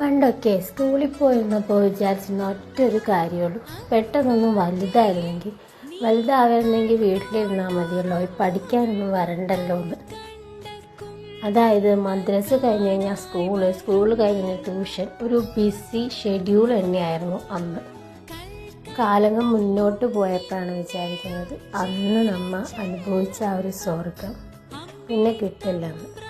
പണ്ടൊക്കെ സ്കൂളിൽ പോയിരുന്നപ്പോൾ വിചാരിച്ചിരുന്ന ഒറ്റൊരു കാര്യമുള്ളൂ. പെട്ടെന്നൊന്നും വലുതായിരുന്നെങ്കിൽ വലുതാവുന്നെങ്കിൽ വീട്ടിലിരുന്നാൽ മതിയല്ലോ. പഠിക്കാനൊന്നും വരണ്ടല്ലോ എന്ന്. അതായത് മദ്രസ കഴിഞ്ഞ് കഴിഞ്ഞാൽ സ്കൂൾ സ്കൂൾ കഴിഞ്ഞ് ട്യൂഷൻ ഒരു ബിസി ഷെഡ്യൂൾ തന്നെയായിരുന്നു അന്ന്. കാലങ്ങൾ മുന്നോട്ട് പോയപ്പോഴാണ് വിചാരിക്കുന്നത് അന്ന് നമ്മൾ അനുഭവിച്ച ആ ഒരു സ്വർഗം പിന്നെ കിട്ടില്ലെന്ന്.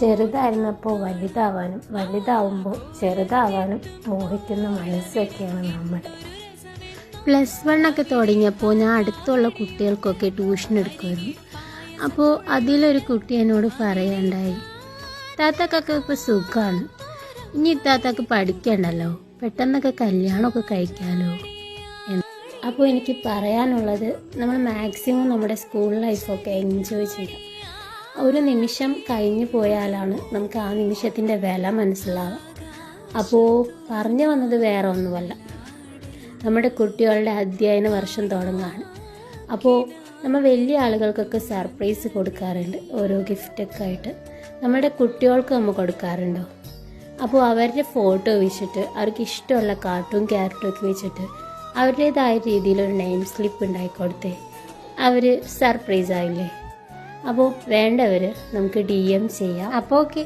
ചെറുതായിരുന്നപ്പോൾ വലുതാവാനും വലുതാവുമ്പോൾ ചെറുതാവാനും മോഹിക്കുന്ന മനസ്സൊക്കെയാണ് നമ്മുടെ. പ്ലസ് വൺ ഒക്കെ തുടങ്ങിയപ്പോൾ ഞാൻ അടുത്തുള്ള കുട്ടികൾക്കൊക്കെ ട്യൂഷൻ എടുക്കുമായിരുന്നു. അപ്പോൾ അതിലൊരു കുട്ടി എന്നോട് പറയണ്ടായി താത്താക്കൊക്കെ ഇപ്പോൾ സുഖമാണ്. ഇനി താത്താക്ക് പഠിക്കണ്ടല്ലോ. പെട്ടെന്നൊക്കെ കല്യാണമൊക്കെ കഴിക്കാമല്ലോ. അപ്പോൾ എനിക്ക് പറയാനുള്ളത് നമ്മൾ മാക്സിമം നമ്മുടെ സ്കൂൾ ലൈഫൊക്കെ എൻജോയ് ചെയ്യാം ഒരു നിമിഷം കഴിഞ്ഞു പോയാലാണ് നമുക്ക് ആ നിമിഷത്തിന്റെ വില മനസ്സിലാവുക. അപ്പോൾ പറഞ്ഞു വന്നത് വേറെ ഒന്നുമല്ല. നമ്മുടെ കുട്ടികളുടെ അധ്യയന വർഷം തുടങ്ങുകയാണ്. അപ്പോൾ നമ്മൾ വലിയ ആളുകൾക്കൊക്കെ സർപ്രൈസ് കൊടുക്കാറുണ്ട്. ഓരോ ഗിഫ്റ്റൊക്കെ ആയിട്ട്. നമ്മുടെ കുട്ടികൾക്ക് നമ്മൾ കൊടുക്കാറുണ്ടോ? അപ്പോൾ അവരുടെ ഫോട്ടോ വെച്ചിട്ട് അവർക്ക് ഇഷ്ടമുള്ള കാർട്ടൂൺ ക്യാരക്ടറൊക്കെ വെച്ചിട്ട് അവരുടേതായ രീതിയിലൊരു നെയിം സ്ലിപ്പ് ഉണ്ടാക്കി കൊടുത്തേ. അവർ സർപ്രൈസ് ആയില്ലേ അപ്പോൾ വേണ്ടവർ നമുക്ക് ഡി എം ചെയ്യാം. അപ്പോൾ ഓക്കെ.